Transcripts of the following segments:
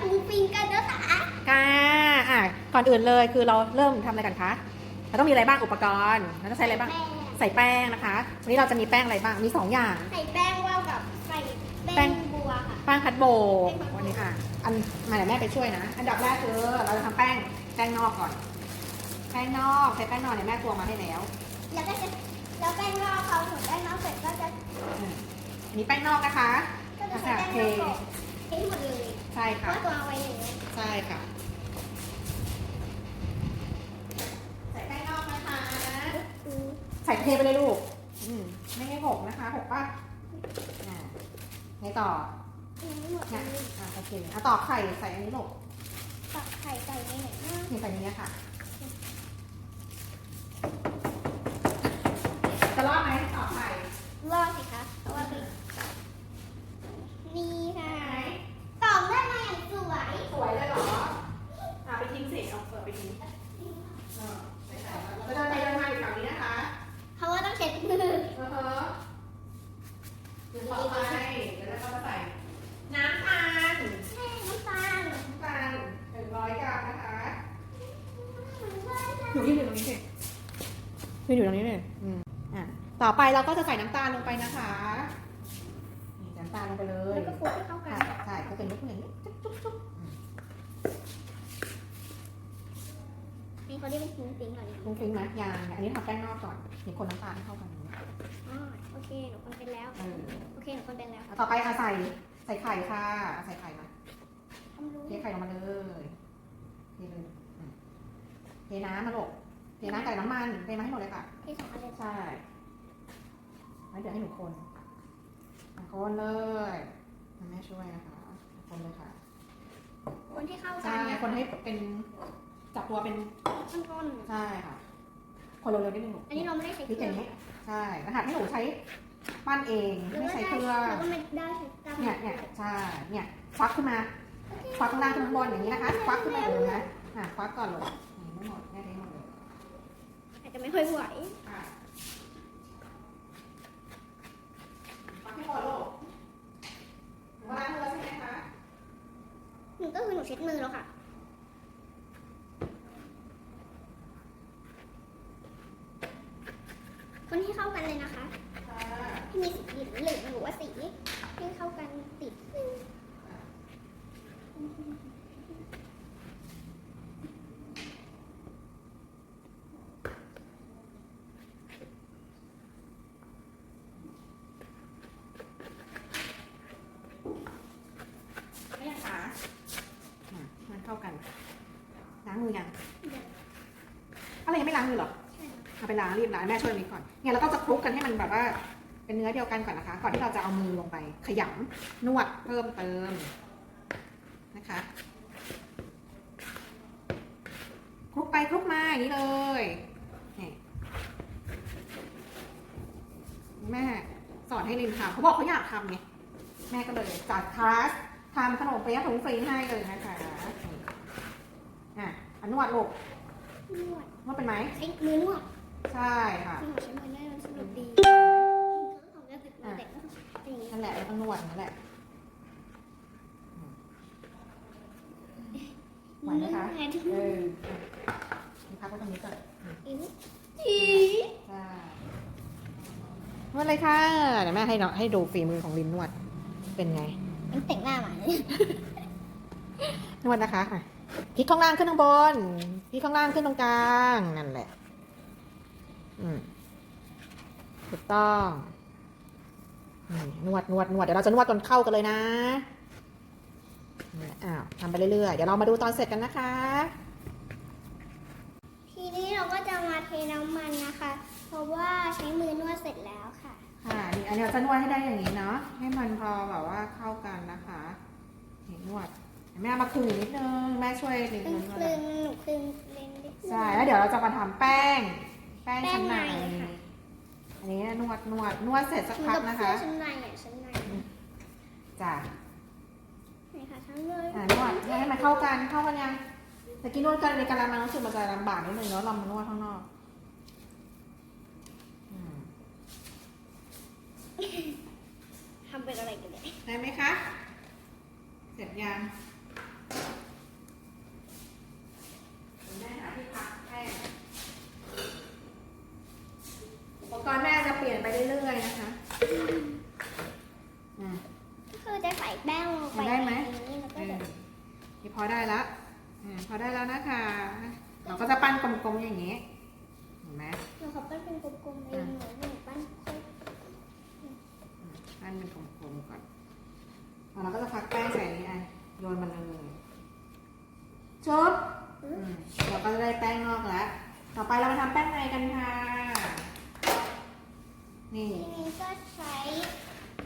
ฟูฟิงกันนะคะค่ะอะก่อนอื่นเลยคือเราเริ่มทำอะไรกันคะเราต้องมีอะไรบ้างอุปกรณ์เราต้องใช้อะไรบ้าง ใส่แป้งนะคะวันนี้เราจะมีแป้งอะไรบ้างมีสองอย่าง ใส่แป้งว่าวกับใส่แป้แป้งงบัวค่ะแป้งคัดโบกวันนี้อะ อันมาเดี๋ยวแม่ไปช่วยนะ อันดับแรกคือเราจะทำแป้งแป้งนอกก่อน แป้งนอกใช้แป้งนอกเนี่ยแม่กลัวมาให้แล้ว แล้วก็จะแล้วแป้งนอกเขาหนูแป้งนอกเสร็จก็จะอืมอันนี้แป้งนอกนะคะก็จะใส่แป้งนอกก่อนเทหมดเลย ใช่เพค่ะราะตัวเอาไว้อย่างนี้ใช่ค่ะ ใส่แป้งนอกนะคะ อืมใส่เทไปเลยลูก อืมไม่ให้หกนะคะหกป่ะอ่าไงต่อยังไม่หมดเลเนี่ยยอ่าโอเคอะต่อไข่ใส่อันนี้ลูกตักไข่ใส่ในไหนนะ นี่ใส่ในนี้ค่ะจะรอดไหมต่อไข่ รอดสิคะเพราะว่าเป็นนี่ค่ะตอบได้มาอย่างสวย สวยเลยเหรอ อ่าไปทิ้งสิเอาเปิดไปทิ้งเออใส่ใส่แล้วก็เดินไปเดินมาอยู่แถวนี้นะคะ เพราะว่าต้องเช็ดมือ เออฮะถึงต่อไปเดี๋ยวเราก็มาใส่น้ำตาล แม่น้ำตาล น้ำตาลหนึ่งร้อยกรัมนะคะ ห หนูยืนอยู่ตรงนี้สิยืน อยู่ตรงนี้เลยอืมอะต่อไปเราก็จะใส่น้ำตาลลงไปนะคะนี่น้ำตาลลงไปเลยแล้วก็คลุกให้เข้ากัค่ะนใช่ก็เป็นลูกอย่างนี้จุ๊บจุ๊บจุ๊บอืมนี่เขาเรียกเป็นฟุ้งฟิ้งเหรอเนี่ยลุงฟิงนะยางเนี่ยอันนี้ทำแป้งนอกก่อนนี่คนน้ำตาลให้เข้ากันอย่างนี้อ๋อโอเค หนูคนเป็นแล้ว เออโอเค หนูคนเป็นแล้วเอาต่อไปเอาใส่ใส่ไข่ค่ะเอาใส่ไข่มา ทำรู้เทไข่ลงมาเลยเทเลยอืมเทน้ำมาลูก เทน้ำใส่น้ำมันเทมาให้หมดเลยค่ะที่สองอันเลยใช่แล้วเดี๋ยวให้หนูคนอะคนเลยแม่ช่วยนะคะ คนเลยค่ะคนที่เข้ากัใช่นคนให้เป็นจับตัวเป็นต้นใช่ค่ะ คนเร็วๆนิดนึงลูกๆอันนี้เราไม่ได้ใช้พริกอย่างนี้ใช่รหัสให้หนูใช้ปั้นเองหรือไม่ว่าใช้ได้เครื่องแล้วก็ไม่ได้ใช้กล้ามเนี่ยเนี่ยใช่เนี่ยควักขึ้นมา ควักข้างล่างขึ้นข้างบนอย่างนี้นะคะ ควักขึ้นมาเลยนะอะควักก่อนเลยนี่ไม่หมดแม่ได้หมดเลย อาจจะไม่ค่อยไหวอะควักให้หมดลูกหนูล้างมือแล้วใช่ไหมคะหนูก็คือหนูเช็ดมือแล้วค่ะ คนที่เข้ากันเลยนะคะ ค่ะ ที่มีสีเหลืองหรือว่าสีที่เข้ากันติด ไม่ยังคะอะมัน เข้ากัน ล้างมือยังอะไรยังไม่ล้างมือเหรอเอาไปล้างรีบล้างแม่ช่วยนี้ก่อนเนี่ยเราก็จะคลุกกันให้มันแบบว่า เป็นเนื้อเดียวกันก่อนนะคะ ก่อนที่เราจะเอามือลงไป ขยำนวดเพิ่มเติมนะคะคลุกไปคลุกมาอย่างนี้เลยนี่แม่สอนให้ลินทำเขาบอกเขาอยากทำไงแม่ก็เลยจัดคลาสทำขนมเปี๊ยะถุงฟรีให้เลยนะคะ นี่อะอะนวดลูกนวดนวดเป็นไหมใช้มือนวดใช่ค่ะที่หนูใช้มือได้มันสนุกดีของเด็กเด็กก็อย่างนี้นั่นแหละเราต้องนวดนั่นแหละไหวไหมคะนวดเออนี่พักไว้ตรงนี้ก่อนอีกทีใช่นวดเลยค่ะเดี๋ยวแม่ให้น้องให้ดูฝีมือของลินนวดเป็นไงมันแต่งหน้ามาเลยนวดนะคะอะ พลิกข้างล่างขึ้นข้างบนพลิกข้างล่างขึ้นตรงกลางนั่นแหละ อืมถูกต้องอืมนวดนวดนวดเดี๋ยวเราจะนวดจนเข้ากันเลยนะอ้าวทำไปเรื่อยๆ เดี๋ยวเรามาดูตอนเสร็จกันนะคะ ทีนี้เราก็จะมาเทน้ำมันนะคะ เพราะว่าใช้มือนวดเสร็จแล้วค่ะ ค่ะนี่อันนี้เราจะนวดให้ได้อย่างนี้เนาะ ให้มันพอแบบว่าเข้ากันนะคะนี่นวดเดี๋ยว แม่เอามาคลึงอีกนิดนึง แม่ช่วยลินคลึงนวคดลึงหนูคลึงเลนนิดนึง ใช่แล้วเดี๋ยวเราจะมาทำแป้ง แป้งชั้นในแป้งในค่ะ อันนี้นวดนวดนวดเสร็จสักเหมือพันกกับนะเสื้อคะ ชั้นในอะชั้นในจ้ะนี่ค่ะทั้งเลยอ่านวดให้มันเข้ากันเข้ากันยังแต่กินนวดกันในกะละมังรู้สึกมันจะลำบากนิดนึงเนาะเรามานวดข้างนอกอืมทำเป็นอะไรกันเนี่ยได้ไหมคะ เสร็จยัง เพอได้แล้วอ่าพอได้แล้วนะคะ เราก็จะปั้นกลมๆอย่างนี้ เห็นไหม หนูขอปั้นเป็นกลมๆเองหนูหนูปั้นค่อย ปั้นเป็นกลมๆก่อนแล้วเราก็จะพักแป้งใส่นี้อะโยนมันเลยจบ อืมเราก็จะได้แป้งงอกแล้ว ต่อไปเรามาทำแป้งในกันค่ะ นี่ ทีนี้ก็ใช้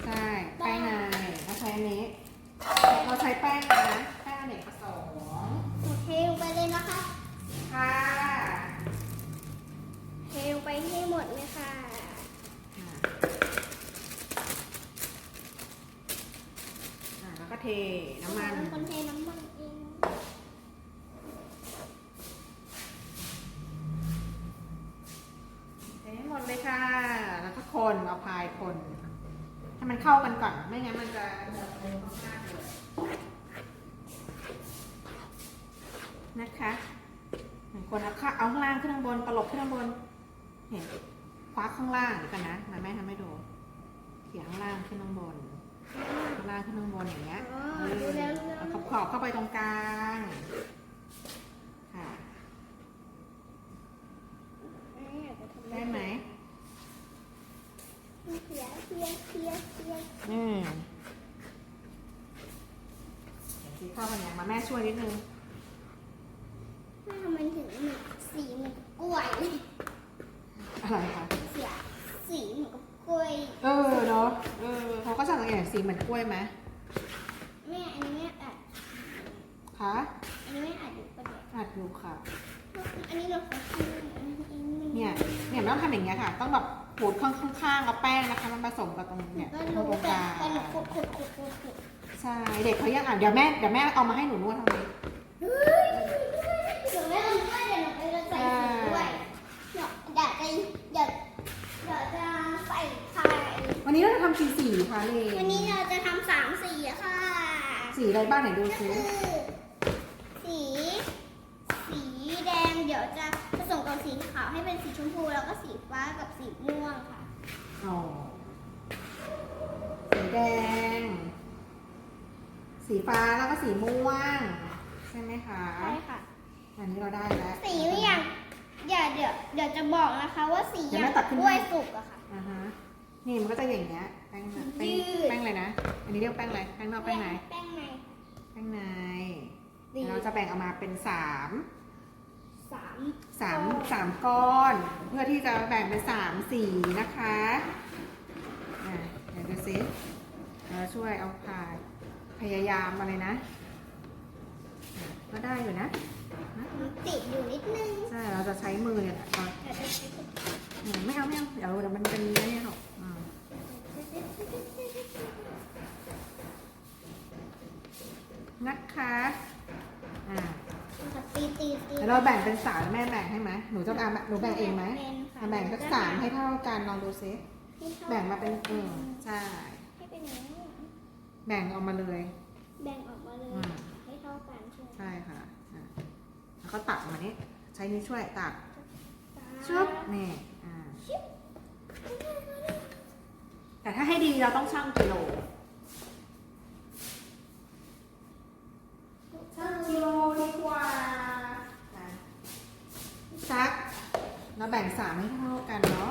ใช่ แป้งในเราใช้อันนี้ เราใช้แป้งนะ แป้งอเนกประสงค์ หนูเทลงไปเลยนะคะ ค่ะ เทลงไปให้หมดเลยค่ะ อ่าอ่าแล้วก็ เทน้ำมัน เป็นคนเทน้ำมันเอง เทให้หมดเลยค่ะ แล้วก็คนเอาพายคน ให้มันเข้ากันก่อน ไม่งั้นมันจะเดือดเร็วมากๆเลยนะคะเหมือนคนเอาข้าเอาข้างล่างขึ้นข้างบนตลบขึ้นข้างบน เห็นคว้าข้างล่างเดี๋ยวกันนะมาแม่ทำให้ดูเขี่ยข้างล่างขึ้นข้างบน ข้างล่างขึ้นข้างบนอย่างเงี้ย อ๋อ เออ ดูแล้วดูแล้ว เอาขอบขอบเข้าไปตรงกลางค่ะแม่อยากจะทำได้ไหมเคี้ยวเคี้ยวเคี้ยวเคี้ยวอืมเดี๋ยวสีเข้ากันยังมาแม่ช่วยนิดนึงแม่ทำไมถึงเหมือนสีเหมือนกับกล้วยอะไรคะเสียสีเหมือนกับกล้วย เออเนาะเออเขาก็จะสังเกตสีเหมือนกล้วยไหมแม่อันนี้แม่อัด คะอันนี้แม่อัดอยู่ประเดี๋ยวอัดอยู่ค่ะ อันนี้เราขอทำอันนี้มันเนี่ยเนี่ยไม่ต้องทำอย่างเงี้ยค่ะ ต้องแบบขูดข้างข้างๆเอาแป้งนะคะ มันผสมกับตรงเนี่ยก็ตรรู้งกแต่ลางแต่หนูขุดขุดขุดขุดขุดใช่เด็กเขายังอ่านเดี๋ยวแม่เดี๋ยวแม่เอามาให้หนูนวดทำไมเฮ้ยเดี๋ยวแม่ทำด้วยเดี๋ยวหนูไปใส่สีด้วยเดี๋ยวเดี๋ยวจะเดี๋ยวเดี๋ยวจะใส่ไข่วันนี้เราจะทำสีสีค่ะเลวันนี้เราจะทำสามสีอะค่ะ สีอะไรบ้างไหนดูก็ซิคือสี สีแดงเดี๋ยวจะผสมกับสีขาวให้เป็นสีชมพูแล้วก็สีฟ้ากับสีม่วงค่ะ อ๋อสีแดง สีฟ้าแล้วก็สีม่วง ใช่ไหมคะใช่ค่ะ อันนี้เราได้แล้วสีอย่างอย่าเดี๋ยวเดี๋ยวจะบอกนะคะว่าสีอย่างกล้วยสุกอะค่ะ อ่าฮะ นี่มันก็จะอย่างเงี้ย แป้งแป้งยืดแป้งอะไรนะ อันนี้เรียกแป้งอะไร แป้งนอกแป้งใน แป้งใน แป้งในดีเดี๋ยวเราจะแบ่งออกมาเป็นสาม สามสามสามก้อน เพื่อที่จะแบ่งเป็นสามสีนะคะอะเดี๋ยวดูซิเราช่วยเอาพายพยายามมาเลยนะอะก็ได้อยู่นะนะมันติดอยู่นิดนึงใช่ เราจะใช้มือเนี่ยเอาเดี๋ยวจะใช้อืมไม่เอาไม่เอาเดี๋ยวเดี๋ยวมันเป็นไม่หรอกอืมนะคะ อ่า ตีตีตีเดี๋ยวเราแบ่งเป็นสามแม่แบ่งให้ไหมหนูจะเอาหนูแบ่งเองไหมเป็นค่ะอะแบ่งสักสามให้เท่ากันลองดูซิให้เท่แบ่งมาเป็นอืมใช่ให้เป็นอย่างนี้แบ่งออกมาเลย แบ่งออกมาเลยอืมให้เท่ากันใช่ไหมใช่ค่ะอะแล้วก็ตักออกมานี้ใช้นิ้วช่วยตักตาชุบนี่อ่าแต่ถ้าให้ดีเราต้องชั่งกิโล ชั่งกิโลดีกว่าอะซักเราแบ่งสามให้เท่ากันเนาะ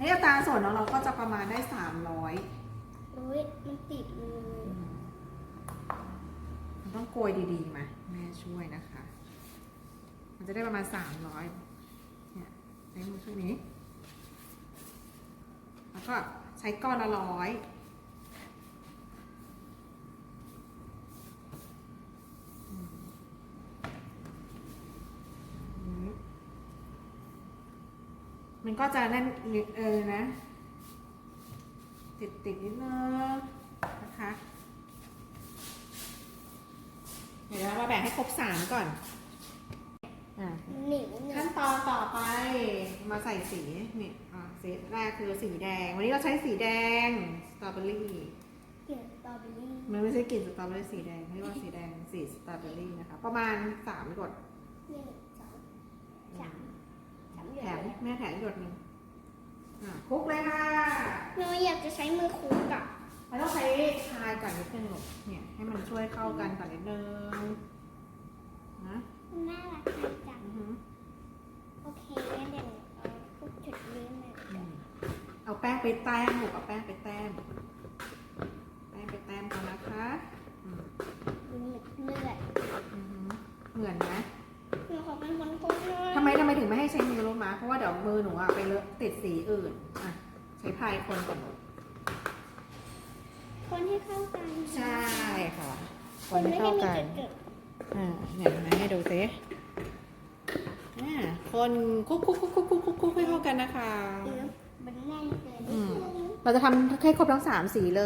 นี่อัตราส่วนของเราก็จะประมาณได้สามร้อยโอ้ยมันติดเลยมันต้องโกยดีๆมาแม่ช่วยนะคะ มันจะได้ประมาณสามร้อยเนี่ยใช้มือช่วยนี้ แล้วก็ใช้ก้อนละร้อยอืมอืม มันก็จะนั่นนิดเออนะ ติดติดๆนิดนึงนะคะเดี๋ยวเรามาแบ่งให้ครบสามก่อนอะหนีหนีขั้นตอนต่อไปมาใส่สีนี่อะสีแรกคือสีแดง วันนี้เราใช้สีแดงสตรอเบอรี่เกี่ยวสตรอเบอรี่มันไม่ใช่กลิ่นสตรอเบอรี่สีแดงเรียกว่าสีแดงสีสตรอเบอรี่นะคะประมาณสามหยดหนึ่งสองสามสามหย แถดมแม่แถมหยดหนึ่งอะคลุกเลยค่ะหนูอยากจะใช้มือคูกับเราต้องใช้ทายก่อนนิดนึงลูกเนี่ยให้มันช่วยเข้ากันก่อนนิดนึงนะน่ารักจังอือหือโอเคงั้นเดี๋ยวเอาพวกจุดนี้มาอืมเอาแป้งไปแต้มลูกเอาแป้งไปแต้ม แป้งไปแต้มก่อนนะคะอืมดูเลือดอือหือเหมือนไหมห นูขอเป็นคนคนเลยทำไมทำไมถึงไม่ให้ใช้มือรู้มา เพราะว่าเดี๋ยวมือหนูอะไปเลอะติดสีอื่นอะใช้พายคนก่อนลูกคนให้เข้ากันใช่ค่ะคคนนไม่ไม่เข้าให้มีกันจุดอ่าเนี่ยเห็นไหมให้ดูสิอ่าคนคุกคุกคุกคุกคุกคุกคุกให้เข้ากันนะคะๆหรือมันแน่นเกินนิอืดมนึงเราจะทำให้ครบทั้งสามสีเล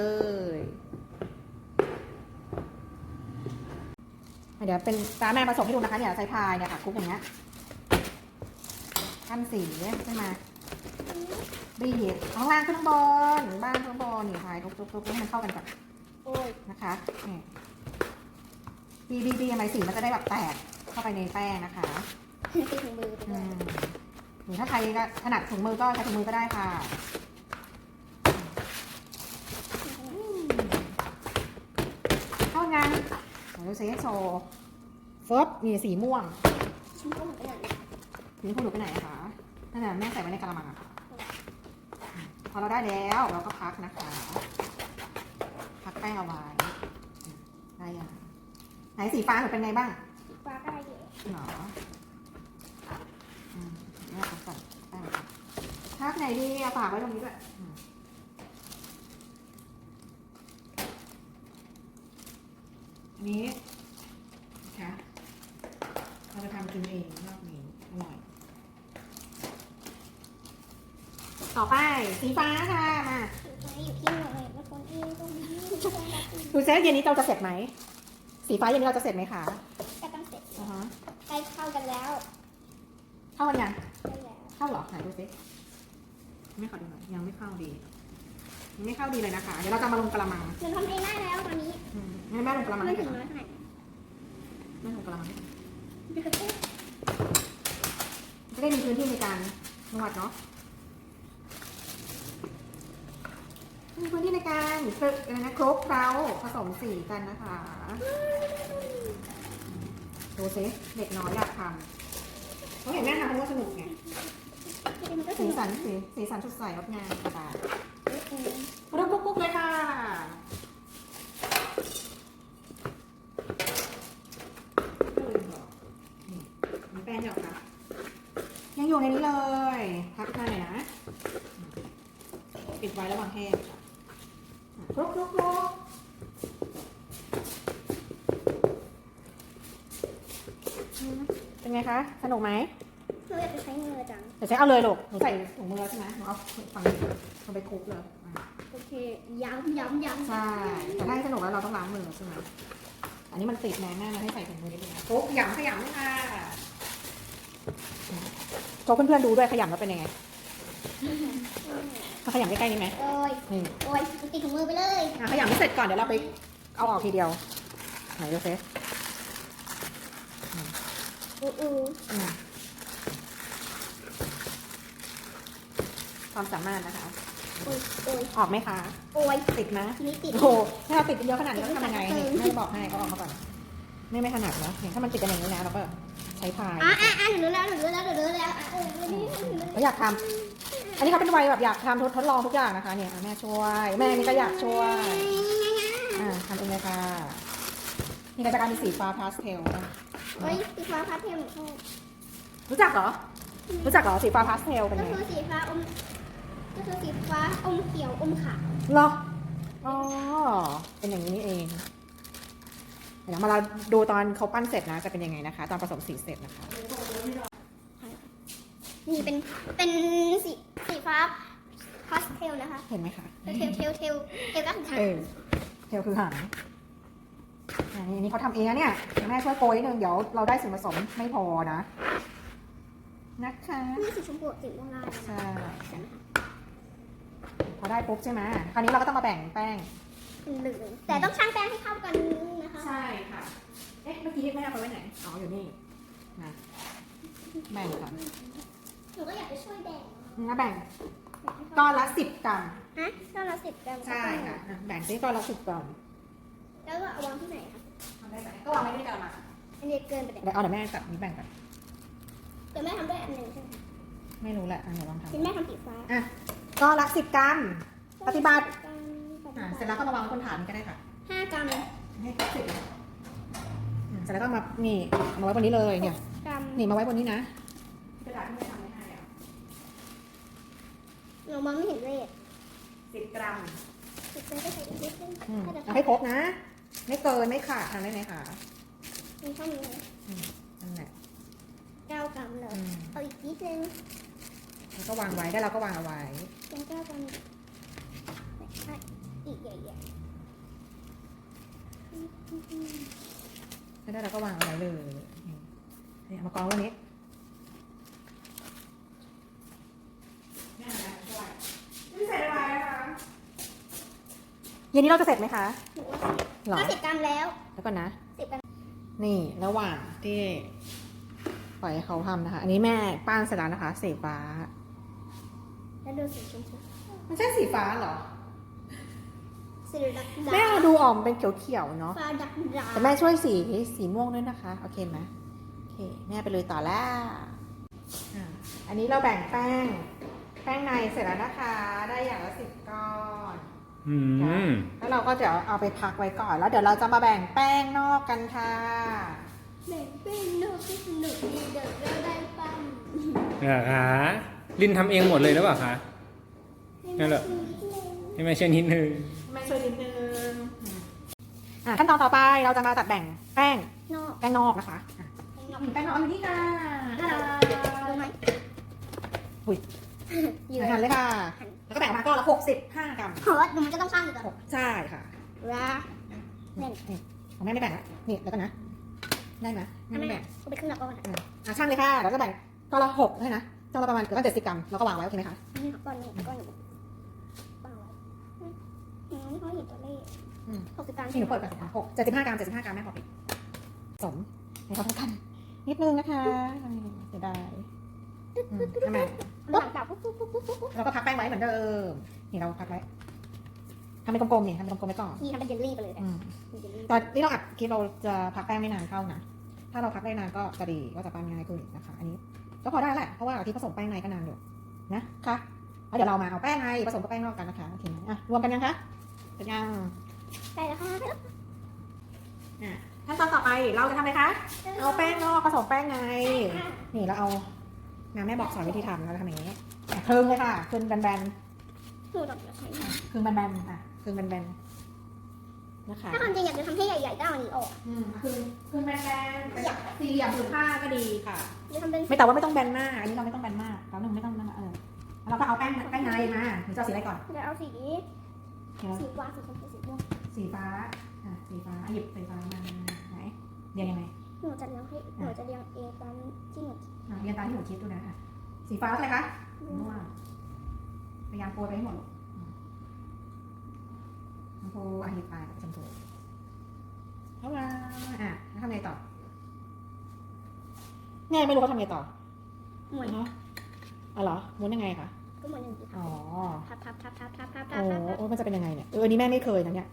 ยอะ เดี๋ยวเป็นตาแม่ผสมให้ดูนะคะเนี่ยใส่พายเนี่ยค่ะคลุกอย่างเงี้ยขั้นสีใช่ไหมบีบข้างล่างขึ้นข้างบนบ้านข้างบนนี่พายคลุกๆๆให้มันเข้ากันก่อนโอ้ยนะคะนี่บีบีบีทำไมสีมันจะได้แบบแตกเข้าไปในแป้งนะคะติดถุงมือไปด้อืวยมหรือถ้าใครก็ถนัดถุงมือก็ใช้ถุงมือก็ได้ค่ะเข้างานเดี๋ยวดูซิโซฟบนี่สีม่วงชิ้นก็เหมือนกันเลยนี่คุณหนูไปไหนอะคะนั่นน่ะแม่ใส่ไว้ในกระมังอะค่ะพอเราได้แล้วเราก็พักนะคะ พักแป้งเอาไว้ได้ยังไหนสีฟ้าหนูเป็นไงบ้างฟ้าก็ได้เยอะหรออืมแม่พักก่อนแป้งก่อนพักไหนดีเอาฝากไว้ตรงนี้ด้วยอืมอั นนี้นะคะเราจะทำกินเองรอบนี้อร่อย ต่อไปสีฟ้าค่ะมาอยู่ที่หน่อยแล้วคนที่ตรงนี้ก็ต้องรับอีกดูเซฟเย็นนี้เราจะเสร็จไหม สีฟ้าเย็นนี้เราจะเสร็จไหมคะก็ต้องเสร็จอ่าฮะใกล้เข้ากันแล้ว เข้ากันยังได้แล้วเข้าเหรอไหนดูสิไม่เข้าดูหน่อยยังไม่เข้าดียัง ไม่เข้าดีเลยนะคะ เดี๋ยวเราจะมาลงกระมังหนูทำเองได้แล้วตอนนี้อืมงั้นแม่ลงกระมังไม่ให้ถึก่งอนน้อยขนาดนั้นแม่ลงกระมังให้ก่อนเดี๋ยวเอ๊ะจะได้มีพื้นที่ในการนวดเนาะมีพื้นที่ในการฝึกอะไรนะครบเคล้าผสมสีกันนะคะดูสิเด็กน้อยอยากทำเขาเห็นแม่ทำเขาก็สนุกไงมันก็สสีนุก สันสีสีสันสดใสงดงามกระดาษเออ รุกปุ๊กเลยค่ะนี่แป้งหยอค่ะ ยังอยู่ในนี้เลยพักหน้าหน่อยนะ ปิดไว้ระหว่างแห้งค่ะคลุกคลุกคลุกเป็นไงคะ สนุกไหม นูอยากจะใช้มือจังเดี๋ยวใช้เอาเลยลูกหนูใส่ถุงมือแล้วใช่ไหมหนูเอาฝั่งนี้ลงไปคลุกเลยอะโอเค ย้ำย้ำย้ำใช่แต่ถ้าให้สนุกแล้วเราต้องล้างมือใช่ไหมอันนี้มันติดแน่แน่เราให้ใส่ถุงมือนิดนึงนะคลุกขยำขยำค่ะโชว์เพื่อนๆดูด้วยขยำแล้วเป็นยังไงมาขยำใกล้ๆนี่ไหมโอ้ยนี่โอ้ยติดถุงมือไปเลยอะขยำไม่เสร็จก่อนเดี๋ยวเราไปเอาออกทีเดียวไหนดูซิอู้อู้อืม ความสามารถนะคะ โอ้ยโอ้ยออกไหมคะ โอ้ยติดไหมทีนี้ติดโอ้โหถ้าเราติดเยอะขนาดนี้ต้องทำยังไงนี่แม่บอกให้เขาออกมาก่อนแม่ไม่ถนัดนะเนี่ยถ้ามันติดกันอย่างนี้นะเราก็ใช้พายอะอะอะหนูรู้แล้วหนูรู้แล้วหนูรู้แล้วอะเออนี่หนูรู้เขาอยากทำอันนี้เขาเป็นวัยแบบอยากทำทดทดลองทุกอย่างนะคะเนี่ยอะแม่ช่วย แม่นี่ก็อยากช่วยอ่าทำเองเลยค่ะนี่ก็จะกลายเป็นสีฟ้าพาสเทลโอ้ยสีฟ้าพาสเทลหนูชอบรู้จักเหรอรู้จักเหรอสีฟ้าพาสเทลเป็นก็ไง คือสีฟ้าอม ก็คือสีฟ้าอมเขียวอมขาวเหรอ อ๋อ เป็นอย่างนี้นี่เอง เดี๋ยวมาเราดูตอนเขาปั้นเสร็จนะ จะเป็นยังไงนะคะ ตอนผสมสีเสร็จนะคะ นี่เป็นเป็นสีสีฟ้าพาสเทลนะคะเห็นไหมคะเทลเทลเทลเทลก็คือหางเออเทลคือหางอันนี้นี่เขาทำเองนะเนี่ยเดี๋ยวแม่ช่วยโกยนิดนึงเดี๋ยวเราได้ส่วนผสมไม่พอนะ นะคะนี่สีชมพูสีม่วงลายใช่ พอได้ปุ๊บใช่ไหมคราวนี้เราก็ต้องมาแบ่งแป้งเหลืองแต่ต้องช่างแป้งให้เข้ากันนะคะใช่ค่ะ เอ๊ะ เมื่อกี้แม่เอาไปไว้ไหน อ๋อ อยู่นี่นะแบ่งก่อนหนูก็อยากจะช่วยแบ่งนะแบ่งก้อนละสิบกรัมฮะก้อนละสิบกรัมใช่ค่ะอะ แบ่งซิก้อนละสิบกรัมแล้วก็เอาวางที่ไหนคะทำได้ไหมก็วางไว้ในกระมังอันนี้เกินไปเลยเดี๋ยวเอาเดี๋ยวแม่ตัดนี้แบ่งกันเดี๋ยวแม่ทำด้วยอันหนึ่งใช่ไหมไม่รู้แหละอะเดี๋ยวลองทำเป็นแม่ทำสีฟ้าอะ ก็ละสิบกรัม ปฏิบัติปอะฏิเสร็จบัแล้ติวก็มาวางบนถาดนี้ก็ได้ค่ะห้ากรัมให้ครบสิบเลยอืมเสร็จแล้วก็มา นี่เอามาไว้บนนี้เลยเนี่ย กรัมนี่มาไว้บนนี้นะกระดาษที่แม่ทำไว้ให้อะเรามองไม่เห็นเลขสิบกรัมติดเลยก็ใส่อีกนิดนึงอืมถ้าจะเอาให้ครบนะ ไม่เกินไม่ขาดทำได้ไหมคะมีเท่านี้นะอืมนั่นแหละเก้ากรัมเลยอืมเอาอีกนิดนึง แล้วก็วางไว้ได้เราก็วางเอาไว้เป็นเก้ากรัมอีกอะอีกใหญ่แล้วได้เราก็วางเอาไว้เลยนี่นี่เอามากองไว้นี้เย็นนี้เราจะเสร็จไหมคะๆหนูว่าหรอห้าสิบกรัมแล้ว แล้วก่อนนะสิบกรัมนี่ระหว่างที่ปล่อยให้เขาทำนะคะ อันนี้แม่ป้านเสร็จแล้วนะคะสีฟ้า แล้วดูสีชมพูมันใช่สีฟ้าเหรอ สีดักดาแม่เอาดูออกเป็นเขียวๆเนาะ ฟ้าดักดาแต่แม่ช่วยสีสีม่วงด้วยนะคะ โอเคไหมโอเค แม่ไปเลยต่อแล้วอะอันนี้เราแบ่งแป้ง แป้งในเสร็จแล้วนะคะ ได้อย่างละสิบก้อน อืม แล้วเราก็จะเอาไปพักไว้ก่อน แล้วเดี๋ยวเราจะมาแบ่งแป้งนอกกันค่ะ แบ่งเป็นหนูก็สนุกดีเดี๋ยวเราได้ปั้น เหรอคะ ลินทำเองหมดเลยหรือเปล่าคะนั่นแหละให้แม่เช่วยนิดนึงแม่ช่วยนิดนึงอะขั้นตอนต่อไปเราจะมาตัดแบ่งแป้งนอกแป้งนอกนะคะอะนอกแป้งนอกอยู่นี่ค่ะน่ารัรู้กไหมอุ้ยอยู่หันเลยค่ะ แล้วก็แบ่งออกมาก้อนละหกสิบห้ากรัมเพราะว่าหนูจะต้องข้างอีกก่อนหกใช่ค่ะว้านี่นี่ของแม่ไม่แบ่งละนี่แล้วกันนะ ได้ไหมแม่ไม่แบ่งกูไปครึ่งละก้อนอะอืมอะช่างเลยค่ะ เราจะแบ่งก้อนละหกให้นะ ก้อนละประมาณเกือบเจ็ดสิบกรัมแล้วก็วางไว้โอเคไหมคะนี่ก้อนหนึ่งก้อนหนึ่งวางไว้อืมนี่เขาเห็นตัวเลขอืมหกสิบกรัมนี่หนูเปิดก่อนสิคะหกเจ็ดสิบห้ากรัมเจ็ดสิบห้ากรัมแม่ขอปิดสมให้เขาเท่ากัน นิดนึงนะคะเสียดายอืมทำไมปุ๊บหลังจากปุ๊บปุ๊บปุ๊บปุ๊บปุ๊บปุ๊บเราก็พักแป้งไว้เหมือนเดิมนี่เราพักไว้ทำเป็นกลมๆนี่ทำเป็นกลมๆไว้ก่อนทีทำเป็นเยลลี่ไปเลยอืมเป็นเยลลี่ตอนนี้เราอัดคลิปเราจะพักแป้งไม่นานเข้านะ ถ้าเราพักได้นานก็จะดีก็จะปั้นง่ายขึ้นนะคะ อันนี้ ก็พอได้แหละ เพราะว่าที่ผสมแป้งในก็นานอยู่นะคะแล้วเดี๋ยวเรามาเอาแป้งในผสมกับแป้งนอกกันนะคะโอเคไหมอะรวมกันยังคะเสร็จยังได้แล้วค่ะอะขั้นตอนต่อไปเราจะทำอะไรคะ เอาแป้งนอกผสมแป้งในนี่เราเอางานแม่บอกสอนวิธีทำเราจะทำอย่างนี้อะครึ่งเลยค่ะครึ่งแบนหนูต้องใช้ๆครึ่งแบนๆอะครึ่งแบนๆ นะคะ ถ้าความจริงอยากจะทำให้ใหญ่ๆก็เอาอันนี้ออกอืมครึ่งครึ่งแบนๆอยากสี่เหลี่ยมผืนผ้าก็ดีค่ะ จะทำเป็นไม่แต่ว่าไม่ต้องแบนมาก อันนี้เราไม่ต้องแบนมากเราหนึ่งไม่ต้องนั่นเออแล้วเราก็เอาแป้งแป้งในมาหนูจะเอาสีอะไรก่อนจะเอาสีเดี๋ยวสีฟ้าสีชมพูสีม่วงสีฟ้าอะสีฟ้าหยิบสีฟ้ามาไหนเรียงยังไงหนูจะเลี้ยงให้หนูจะเลี้ยงเองตามที่หนูอะเรียงตามที่หนูคิดดูนะคะสีฟ้าอะไรคะม่วงพยายามโปรยไปให้หมดลูกอื มชมพูอะหยิบไปชมพูเท่าไหร่อะแล้วทำไงต่อเนี่ยไม่รู้เขาทำไงต่อหมุนเนาะอ๋อเหรอม้วนยังไงคะก็หมุนอย่างนี้อ๋อทับทับทับทับทับทับทัโอ้บทับทับโอ้มันจะเป็นยังไงเนี่ยเอออันนี้แม่ไม่เคยนะเนี่ย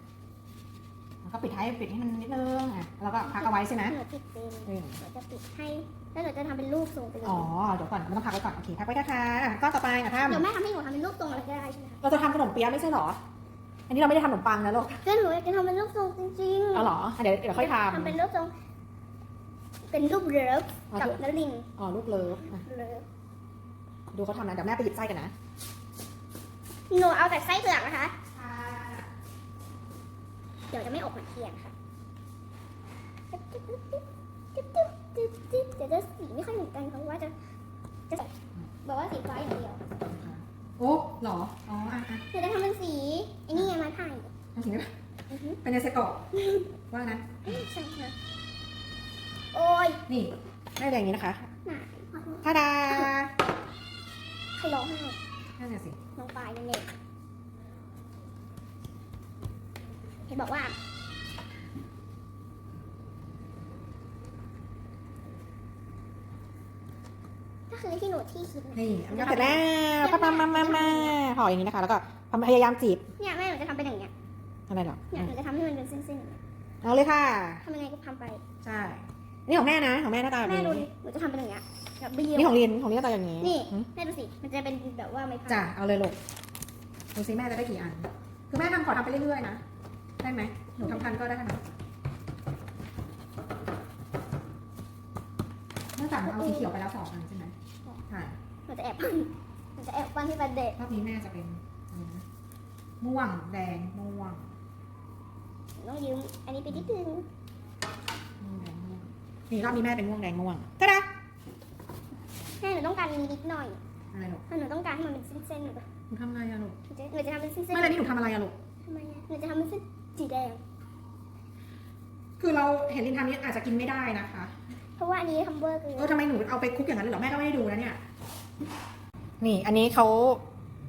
แล้วก็ปิดท้ายปิดให้มันนิดนึงอะแล้วก็พักเอาไว้ใช่ไหมหนูปิดเป็นเออหนูจะปิดให้แล้วหนูจะทำเป็นรูปทรงไปเลยอ๋อเดี๋ยวก่อนมันต้องพักไว้ก่อนโอเคพักไว้นะคะอะก็ต่อไปอะทเดี๋ยวแม่ทำให้หนูทำเป็นรูปทรงอะไรก็ได้ใช่ไหมคะำเราจะทำขนมเปี๊ยะไม่ใช่เหรอ อันนี้เราไม่ได้ทำขนมปังนะลูกก็หนูอยากจะทำเป็นรูปทรงจริงๆเอาเหรออะเดี๋ยวเดี๋ยวค่อยททำเป็นรูปทรง เป็นรูปเลิฟำอ๋อกับดูนลินอ๋อลูกเลิฟอะเลิฟดูเขาทำนะเดี๋ยวแม่ไปหยิบไส้กันนะหนูเอาแต่ไส้เปลือกนะคะ เดี๋ยวจะไม่ออกเหมือนเทียนค่ะเดี๋ยวจะสีไม่ค่อยเหมือนกันเพราะว่าจะจะบอกว่าสีฟ้าอย่างเดียว โอ้เหรอ อ๋ออะอะเดี๋ยวจะทำเป็นสีไอ้นี่ไงไม้ไผ่ทำสีได้ปะอือฮึเป็นยาเซโกะว่านะ ใช่ค่ะโอ้ยนี่ได้แบบนี้นะคะ หนาทาดาใครร้องไห้นั่นน่ะสิ น้องปลายนั่นเองเห็นบอกว่า ก็คือที่หนูที่คิดนะนี่อันนี้เสร็จแล้วปั๊บปั๊บปั๊บปั๊บปั๊บห่ออย่างนี้นะคะ แล้วก็พยายามจีบเนี่ยแม่หนูจะทำเป็นอย่างเงี้ยอะไรหรอเนี่ยหนูจะทำให้มันเป็นเส้นๆอย่างเงี้ยเอาเลยค่ะทำยังไงก็ทำไป ใช่ นี่ของแม่นะ ของแม่หน้าตาแบบแม่ดูนี้ดิหนูจะทำเป็นอย่างเงี้ยแบบเบี้ยวนี่ของเรียนของเรียนหน้าตาอย่างนี้ นี่หืมแม่ดูสิ มันจะเป็นแบบว่าไม้พายจ้ะเอาเลยลูกดูสิแม่จะได้กี่อัน คือแม่ทำขอทำไปเรื่อยๆนะ ได้ไหมหนูทำทันก็ได้นะเนื่องจากเอาสีเขียวไปแล้วสองอันใช่ไหมใช่หนูจะแอบปั้นหนูจะแอบปั้นที่บันเด็กรอบนี้แม่จะเป็นอะไรนะม่วงแดงม่วงต้องยืมอันนี้ไปนิดนึงม่วงแดงม่วงนี่รอบนี้แม่เป็นม่วงแดงม่วงตะดาแม่หนูต้องการนิดหน่อยอะไรลูกถ้าหนูต้องการให้มันเป็นเส้นๆหนูจะหนูทำอะไรอะลูกหนูจะหนูจะทำเป็นเส้นไม่เลยนี่หนูทำอะไรอะลูกๆทำไมอะหนูจะทำเป็นเส้นสีแดง คือเราเห็นลินทำนี้อาจจะกินไม่ได้นะคะ เพราะว่าอันนี้ทำเบอร์เกอเออร์ทำไมหนูเอาไปคลุกอย่างนั้นเลยเหรอแม่ก็ไม่ได้ดูนะเนี่ย นี่ อันนี้เขา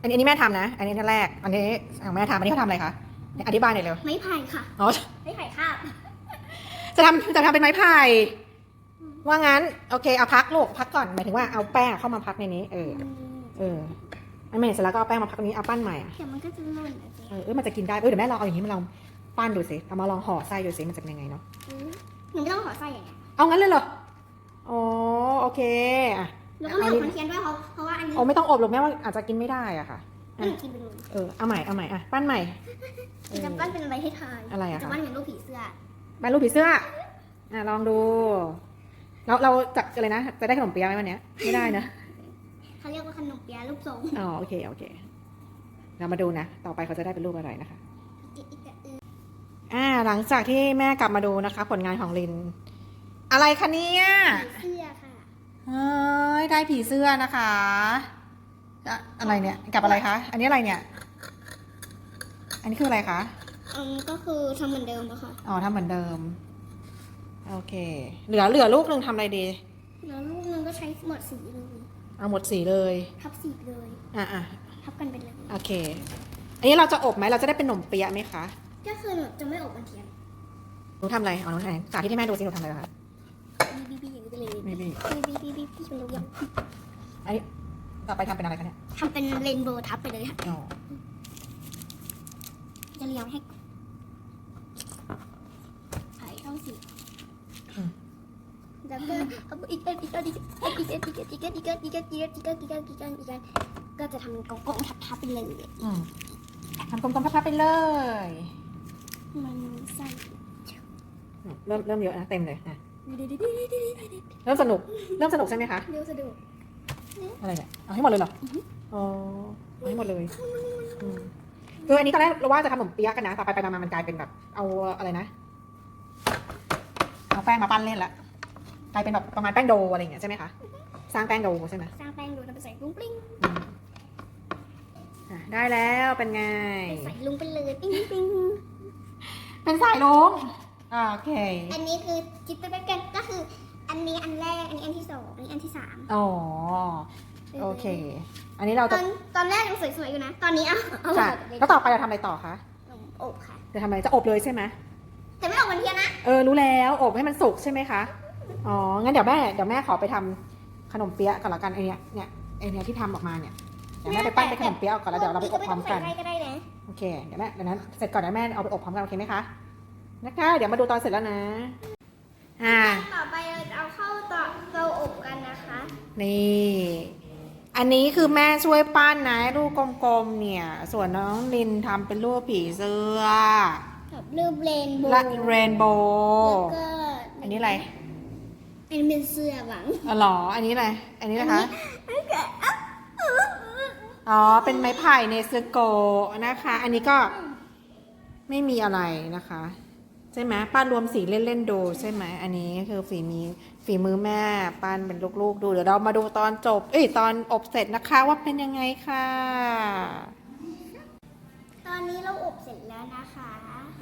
อันนี้อันนี้แม่ทำนะ อันนี้อันแรก อันนี้ของแม่ทำอันนี้เขาทำอะไรคะเดี๋ยวอธิบายหน่อยเร็ว ไม้พายค่ะ อ๋อ ไม้พายคาบจะทำจะทำเป็นไม้พายว่างั้น โอเค เอาพักลูกพักก่อน หมายถึงว่าเอาแป้งเข้ามาพักในนี้ เออ เออ อันนี้เสร็จแล้วก็เอาแป้งมาพักตรงนี้ เอาปั้นใหม่อะเดี๋ยวมันก็จะหล่นอะสิเออเออ มันจะกินได้ เออเดี๋ยวแม่ลองเอาอย่างนี้มาลองปั้นดูสิ เอามาลองห่อไส้ดูสิ มันจะเป็นยังไงเนาะอืมหนูไม่ต้องขอไส้อย่างเงี้ยเอางั้นเลยเหรอ อ๋อ โอเค อะ แล้วก็ไม่เอาคอนเทียนด้วยเพราะเพราะว่าอันนี้โอ้ไม่ต้องอบหรอกแม่ว่าอาจจะกินไม่ได้อะค่ะหนูกินไปเลยเออเอาใหม่เอาใหม่อะปั้นใหม่หนูจะปั้นเป็นอะไรให้ทายอะไรอะจะคะปั้นเป็นรูปผีเสื้อ ปั้นรูปผีเสื้ออะลองดู เราเราจะอะไรนะ จะได้ขนมเปี๊ยะไหมวันเนี้ยไม่ได้นะ เขาเรียกว่าขนมเปี๊ยะรูปทรงอ๋อโอเคโอเค เรามาดูนะ ต่อไปเขาจะได้เป็นรูปอะไรนะคะอีกอีกอีกอีกอ่าหลังจากที่แม่กลับมาดูนะคะ ผลงานของลิน อะไรคะเนี่ย ผีเสื้อค่ะ เฮ้ยได้ผีเสื้อนะคะอะอะไรเนี่ยกับอะไรคะ อันนี้อะไรเนี่ย อันนี้คืออะไรคะอืมก็คือทำเหมือนเดิมนะคะอ๋อทำเหมือนเดิม โอเค เหลือเหลือลูกหนึ่งทำอะไรดี แล้วลูกนึงก็ใช้หมดสีเลยเอาหมดสีเลยทับสีเลยอะอะทับกันไปเลยโอเค อันนี้เราจะอบไหมเราจะได้เป็นขนมเปี๊ยะไหมคะก็คือหนูจะไม่อบมันเทียนหนูทำอะไรอ๋อหนูทำอะไรสาธิตให้แม่ดูสิหนูทำอะไรคะ บีบีบีอย่างนี้ไปเลยไม่บีบีบีบีบีพี่เป็นลูกยังอันนี้ต่อไปทำเป็นอะไรคะเนี่ยทำเป็นเรนโบว์ทับไปเลยค่ะอ๋อจะเลี้ยงให้ใส่เข้าสีแล้วก็เอาอีกอันอีกอันอีกอันอีกอันอีกอันอีกอันอีกอันอีกอันอีกอันอีกอันอีกอันอีกอันอีกอันก็จะทำกล่องๆทับๆไปเลยอืมทำกลมๆพับๆไปเลย มันใส่เริ่มเริ่มเยอะนะเต็มเลยอะ เดี๋ยวเดี๋ยวเดี๋ยวเดี๋ยวเดี๋ยวเดี๋ยวเริ่มสนุก เริ่มสนุกใช่ไหมคะเดี๋ยวสะดวกอะไรเนี่ย เอาให้หมดเลยเหรอ อ๋อ เอาให้หมดเลยอืมคืออันนี้ตอนแรกเราว่าจะทำขนมเปี๊ยะกันนะต่อไปไปมาๆมันกลายเป็นแบบ เอาอะไรนะ เอาแป้งมาปั้นเล่นละ กลายเป็นแบบประมาณแป้งโดอะไรอย่างเงี้ยใช่ไหมคะ สร้างแป้งโดใช่ไหมสร้างแป้งดูทำไปใส่ลุงปลิ้งอืมอะได้แล้วเป็นไงไปใส่ลุงไปเลย ปิ้งปิ้งเป็นสายลงอ่า โอเค อันนี้คือคิดไปกันก็คือ อันนี้อันแรก อันนี้อันที่สองอันนี้อันที่สามอ๋อ โอเค อันนี้เราตจะอนตอนแรกยังสวยๆอยู่นะ ตอนนี้เอาเอาค่ะแบบแล้วต่อไปเราทำอะไรต่อคะนมอบค่ะ จะทำอะไรจะอบเลยใช่ไหมแต่ไม่ออกวันเทียนนะ เออรู้แล้วอบให้มันสุกใช่ไหมคะอ๋องั้นเดี๋ยวแม่เดี๋ยวแม่ขอไปทำขนมเปี๊ยะก่อนละกันไอเนี้ยเนี่ยไอเนี้ยที่ทำออกมาเนี่ยเดี๋ยวแม่ไปปั้นเป็นขนมเปี๊ยะก่อนแล้วเดี๋ยวเราไปอบพร้อมกันไใส่ไก็ได้นะโอเค เดี๋ยวแม่เดี๋ยวนั้นเสร็จก่อนเดี๋ยวแม่เอาไปอบพร้อมกันโอเคไหมคะ นะคะ เดี๋ยวมาดูตอนเสร็จแล้วนะ อ่า ต่อไปเราจะเอาเข้าเตาเตาอบกันนะคะ นี่ อันนี้คือแม่ช่วยปั้นนะรูปกลมๆเนี่ย ส่วนน้องลินทำเป็นรูปผีเสื้อกับรูปเรนโบว์และเรนโบแล้วว์ก็อันนี้อะไรอันนี้เป็นเสื้อหวังอ๋อเหรออันนี้อะไร อันนี้นะคะ อ๋อ เป็นไม้ไผ่เนสโกนะคะ อันนี้ก็ไม่มีอะไรนะคะ ใช่ไหมปั้นรวมสีเล่นๆดูใช่ไหมอันนี้คือฝีมีฝีมือแม่ปั้นเป็นลูกๆ ดูเดี๋ยวเรามาดูตอนจบ เอ้ยตอนอบเสร็จนะคะว่าเป็นยังไงค่ะ ตอนนี้เราอบเสร็จแล้วนะคะ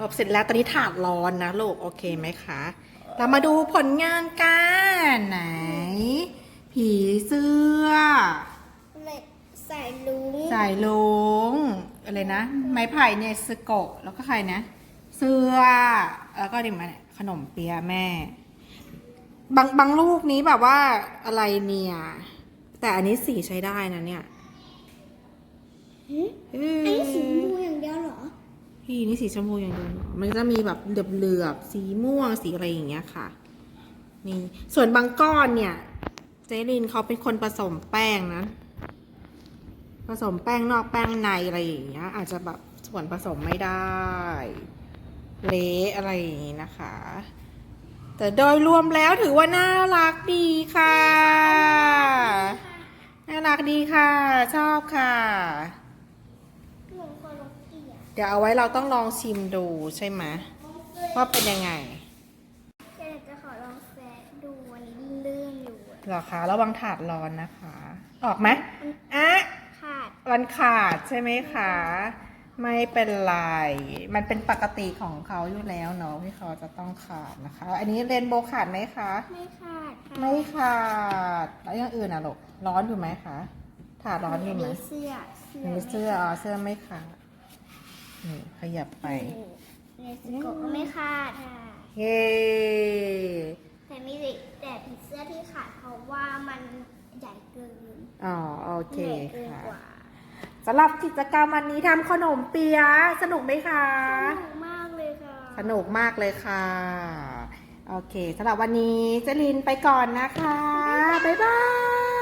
อบเสร็จแล้วตอนนี้ถาดร้อนนะลูกโอเคไหมคะเรามาดูผลงานกันไหน ผีเสื้อเลยใส่ลุงสายลุงอะไรนะ ไม้ไผ่เนสโกะแล้วก็ใครนะเสื้อ แล้วก็ดิมาเนี่ยขนมเปี๊ยะแม่ บางบางลูกนี้แบบว่าอะไรเนี่ย แต่อันนี้สีใช้ได้นะเนี่ยหืมเอ้อันนี้สีชมยพูอย่างเดียวเหรอพี่นี่สีชมพูอย่างเดียวเหรอมันจะมีแบบเหลือบๆสีม่วงสีอะไรอย่างเงี้ยค่ะ นี่ ส่วนบางก้อนเนี่ย เจลินเขาเป็นคนผสมแป้งนะ ผสมแป้งนอกแป้งในอะไรอย่างเงี้ย อาจจะแบบส่วนผสมไม่ได้ เละอะไรอย่างงี้นะคะ แต่โดยรวมแล้วถือว่าน่ารักดีค่ะ น่ารักดีค่ะ ชอบค่ะหนูขอลองเกี่ยเดี๋ยวเอาไว้เราต้องลองชิมดูใช่ไหมว่าเป็นยังไงแค่จะขอลองแซะดูอันนี้ลื่นอยู่อะเหรอคะระวังถาดร้อนนะคะ ออกไหมอะขาดมันขาดใช่ไหมคะ ไม่เป็นไร มันเป็นปกติของเขาอยู่แล้วเนาะที่เขาจะต้องขาดนะคะ อันนี้เรนโบว์ขาดไหมคะ ไม่ขาดค่ะไม่ขาด แล้วอย่างอื่นอะลูกร้อนอยู่ไหมคะถาดร้อนอยู่ไหมเสื้อเสื้อมีเสื้ออ๋อเสื้อไม่ขาดนี่ขยับไปในสกก็ไม่ขาดค่ะเย้แต่มีแต่ผีเสื้อที่ขาดเพราะว่ามันใหญ่เกินอ๋อโอเคใหญ่เกินค่ะกว่า สำหรับกิจกรรมวันนี้ทำขนมเปี๊ยะสนุกไหมคะ สนุกมากเลยค่ะ สนุกมากเลยค่ะ โอเคสำหรับวันนี้เจลินไปก่อนนะคะ บ๊ายบาย